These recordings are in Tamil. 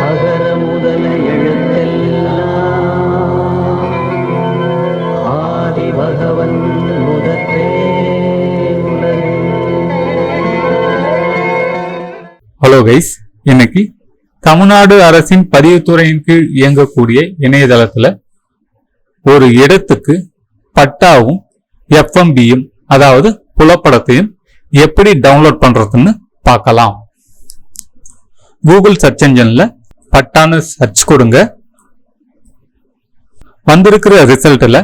அகர முதல எழுத்தெல்லாம் ஆதி பகவன் முதற்றே ஹலோ கைஸ் இன்னைக்கு தமிழ்நாடு அரசின் பதிவுத்துறையின் கீழ் இயங்கக்கூடிய இணையதளத்துல ஒரு இடத்துக்கு பட்டாவும் எஃப்எம்பியும் அதாவது புலப்படத்தையும் எப்படி டவுன்லோட் பண்றதுன்னு பார்க்கலாம். கூகுள் சர்ச் என்ஜின்ல பட்டான்னு சர்ச் கொடுங்க. வந்திருக்கிற ரிசல்ட்ல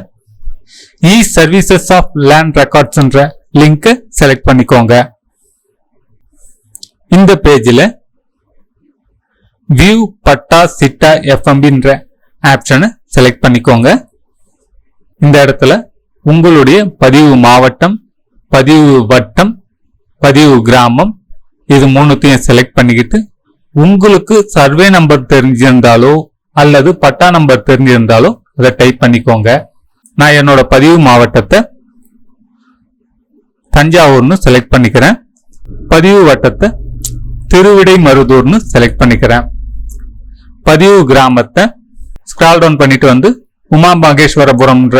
இ சர்வீசஸ் ஆஃப் லேண்ட் ரெக்கார்ட்ஸ்ன்ற லிங்க்கை செலக்ட் பண்ணிக்கோங்க. இந்த பேஜில் வியூ பட்டா சிட்டா எஃப்எம்பின்ற ஆப்ஷனை செலக்ட் பண்ணிக்கோங்க. இந்த இடத்துல உங்களுடைய பதிவு மாவட்டம் பதிவு வட்டம் பதிவு கிராமம். இது மூணுத்தையும் செலக்ட் பண்ணிக்கிட்டு உங்களுக்கு சர்வே நம்பர் தெரிஞ்சிருந்தாலோ அல்லது பட்டா நம்பர் தெரிஞ்சிருந்தாலோ அதை டைப் பண்ணிக்கோங்க. நான் என்னோட பதிவு மாவட்டத்தை தஞ்சாவூர்னு செலக்ட் பண்ணிக்கிறேன். பதிவு வட்டத்தை திருவிடை மருதூர்னு செலக்ட் பண்ணிக்கிறேன். பதிவு கிராமத்தை ஸ்க்ரால் டவுன் பண்ணிட்டு வந்து உமா மகேஸ்வரபுரம்ன்ற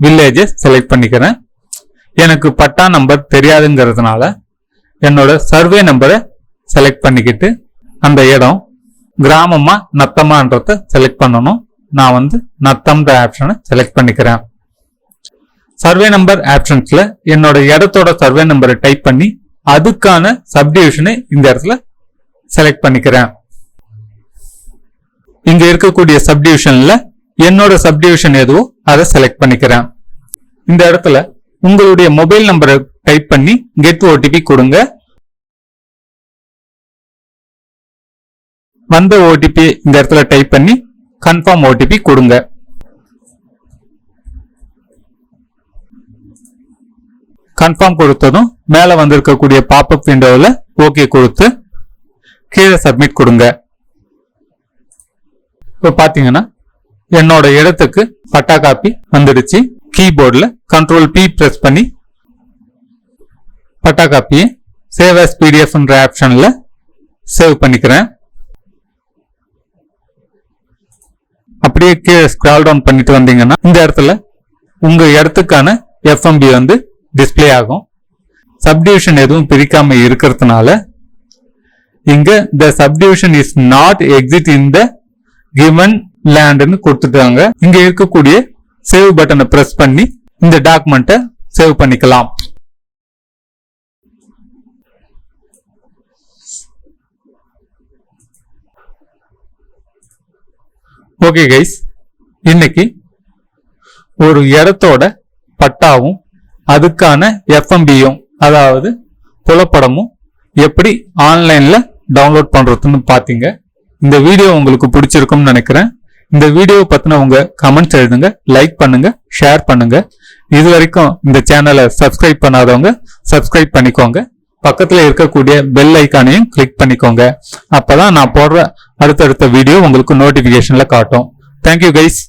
வில்லேஜை செலக்ட் பண்ணிக்கிறேன். எனக்கு பட்டா நம்பர் தெரியாதுங்கிறதுனால என்னோட சர்வே நம்பரை செலக்ட் பண்ணிக்கிட்டு அந்த இடம் கிராமமா நத்தமான்றத செலக்ட் பண்ணணும். நான் வந்து நத்தம்ன்ற ஆப்ஷனை செலக்ட் பண்ணிக்கிறேன். சர்வே நம்பர் ஆப்ஷன்ஸ்ல என்னோட இடத்தோட சர்வே நம்பரை டைப் பண்ணி அதுக்கான சப்டிவிஷனை இந்த இடத்துல செலக்ட் பண்ணிக்கிறேன். இங்க இருக்கக்கூடிய சப்டிவிஷன்ல என்னோட சப்டிவிஷன் எதுவோ அதை செலக்ட் பண்ணிக்கிறேன். இந்த இடத்துல உங்களுடைய மொபைல் நம்பரை டைப் பண்ணி கெட் ஓடிபி கொடுங்க. வந்த ஓடிபி இந்த இடத்துல டைப் பண்ணி கன்ஃபார்ம் ஓடிபி கொடுங்க. கன்ஃபார்ம் கொடுத்ததும் மேலே வந்திருக்கக்கூடிய பாப்அப் விண்டோவில் ஓகே கொடுத்து கீழே சப்மிட் கொடுங்க. இப்போ பார்த்தீங்கன்னா என்னோட இடத்துக்கு பட்டா காப்பி வந்துடுச்சு. கீபோர்டில் கண்ட்ரோல் பி ப்ரெஸ் பண்ணி பட்டா காப்பியை சேவ் எஸ் பிடிஎஃப்ன்ற ஆப்ஷனில் சேவ் பண்ணிக்கிறேன். அப்படியே கீழே ஸ்க்ரால் டவுன் பண்ணிட்டு வந்தீங்கன்னா இந்த இடத்துல உங்க இடத்துக்கான எஃப்எம்பி வந்து டிஸ்ப்ளே ஆகும். சப்டிவிஷன் எதுவும் பிரிக்காம இருக்கிறதுனால இங்க the subdivision is not exit in the given லேண்ட்னு கொடுத்துட்டாங்க. இங்க இருக்கக்கூடிய சேவ் பட்டனை பிரஸ் பண்ணி இந்த டாக்குமெண்ட்டை சேவ் பண்ணிக்கலாம். ஓகே கைஸ் இன்னைக்கு ஒரு இடத்தோட பட்டாவும் அதுக்கான எஃப்எம்பியும் அதாவது புலப்படமும் எப்படி ஆன்லைனில் டவுன்லோட் பண்ணுறதுன்னு பார்த்தீங்க இந்த வீடியோ உங்களுக்கு பிடிச்சிருக்கும்னு நினைக்கிறேன். இந்த வீடியோவை பற்றின உங்கள் கமெண்ட்ஸ் எழுதுங்க லைக் பண்ணுங்க ஷேர் பண்ணுங்க. இது வரைக்கும் இந்த சேனலை சப்ஸ்கிரைப் பண்ணாதவங்க சப்ஸ்கிரைப் பண்ணிக்கோங்க. பக்கத்தில் இருக்கக்கூடிய பெல் ஐக்கானையும் கிளிக் பண்ணிக்கோங்க. அப்போ தான் நான் போடுற அடுத்தடுத்த வீடியோ உங்களுக்கு நோட்டிபிகேஷன்ல காட்டும். Thank you guys